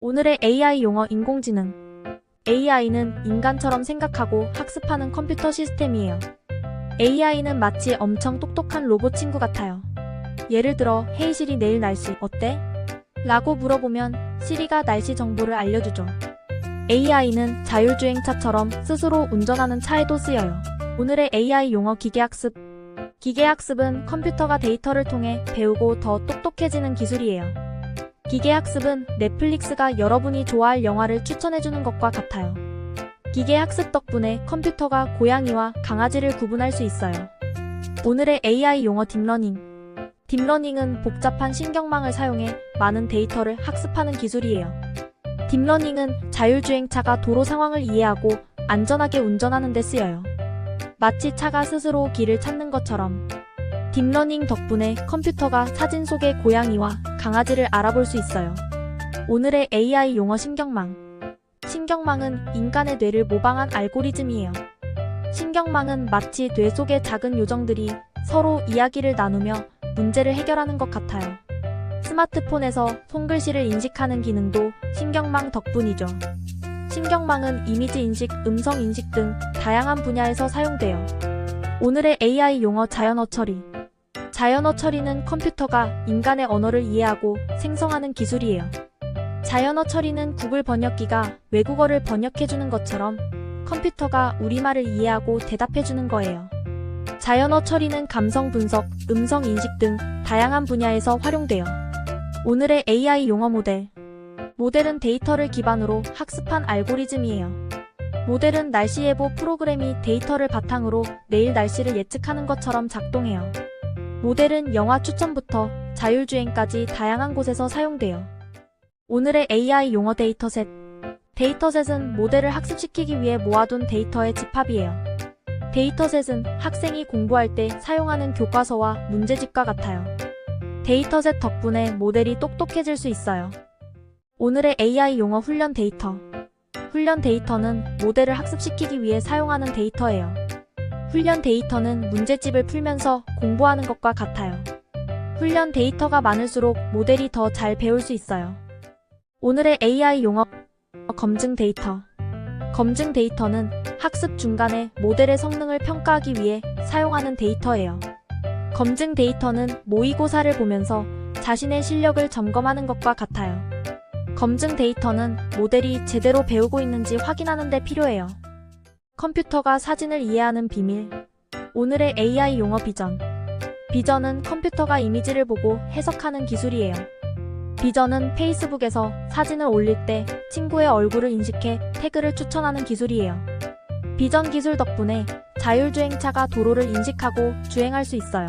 오늘의 AI 용어 인공지능. AI는 인간처럼 생각하고 학습하는 컴퓨터 시스템이에요. AI는 마치 엄청 똑똑한 로봇 친구 같아요. 예를 들어, 헤이 시리 내일 날씨 어때? 라고 물어보면 시리가 날씨 정보를 알려주죠. AI는 자율주행차처럼 스스로 운전하는 차에도 쓰여요. 오늘의 AI 용어 기계학습. 기계학습은 컴퓨터가 데이터를 통해 배우고 더 똑똑해지는 기술이에요. 기계학습은 넷플릭스가 여러분이 좋아할 영화를 추천해주는 것과 같아요. 기계학습 덕분에 컴퓨터가 고양이와 강아지를 구분할 수 있어요. 오늘의 AI 용어 딥러닝. 딥러닝은 복잡한 신경망을 사용해 많은 데이터를 학습하는 기술이에요. 딥러닝은 자율주행차가 도로 상황을 이해하고 안전하게 운전하는 데 쓰여요. 마치 차가 스스로 길을 찾는 것처럼 딥러닝 덕분에 컴퓨터가 사진 속의 고양이와 강아지를 알아볼 수 있어요. 오늘의 AI 용어 신경망. 신경망은 인간의 뇌를 모방한 알고리즘이에요. 신경망은 마치 뇌 속의 작은 요정들이 서로 이야기를 나누며 문제를 해결하는 것 같아요. 스마트폰에서 손글씨를 인식하는 기능도 신경망 덕분이죠. 신경망은 이미지 인식, 음성 인식 등 다양한 분야에서 사용돼요. 오늘의 AI 용어 자연어 처리. 자연어 처리는 컴퓨터가 인간의 언어를 이해하고 생성하는 기술이에요. 자연어 처리는 구글 번역기가 외국어를 번역해주는 것처럼 컴퓨터가 우리말을 이해하고 대답해주는 거예요. 자연어 처리는 감성 분석, 음성 인식 등 다양한 분야에서 활용돼요. 오늘의 AI 용어 모델. 모델은 데이터를 기반으로 학습한 알고리즘이에요. 모델은 날씨 예보 프로그램이 데이터를 바탕으로 내일 날씨를 예측하는 것처럼 작동해요. 모델은 영화 추천부터 자율주행까지 다양한 곳에서 사용돼요. 오늘의 AI 용어 데이터셋. 데이터셋은 모델을 학습시키기 위해 모아둔 데이터의 집합이에요. 데이터셋은 학생이 공부할 때 사용하는 교과서와 문제집과 같아요. 데이터셋 덕분에 모델이 똑똑해질 수 있어요. 오늘의 AI 용어 훈련 데이터. 훈련 데이터는 모델을 학습시키기 위해 사용하는 데이터예요. 훈련 데이터는 문제집을 풀면서 공부하는 것과 같아요. 훈련 데이터가 많을수록 모델이 더 잘 배울 수 있어요. 오늘의 AI 용어 검증 데이터. 검증 데이터는 학습 중간에 모델의 성능을 평가하기 위해 사용하는 데이터예요. 검증 데이터는 모의고사를 보면서 자신의 실력을 점검하는 것과 같아요. 검증 데이터는 모델이 제대로 배우고 있는지 확인하는 데 필요해요. 컴퓨터가 사진을 이해하는 비밀. 오늘의 AI 용어 비전. 비전은 컴퓨터가 이미지를 보고 해석하는 기술이에요. 비전은 페이스북에서 사진을 올릴 때 친구의 얼굴을 인식해 태그를 추천하는 기술이에요. 비전 기술 덕분에 자율주행차가 도로를 인식하고 주행할 수 있어요.